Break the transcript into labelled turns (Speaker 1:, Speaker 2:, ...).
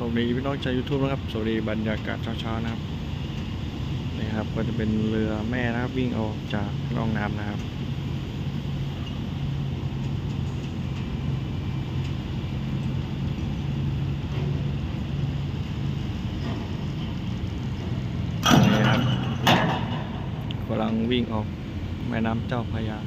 Speaker 1: สวัสดีพี่น้องชาวยูทูบนะครับ สวัสดีบรรยากาศเช้าๆนะครับนี่ครับ ก็จะเป็นเรือแม่นะครับ วิ่งออกจากร่องน้ำนะครับนี่ครับกำลังวิ่งออกแม่น้ำเจ้าพระยา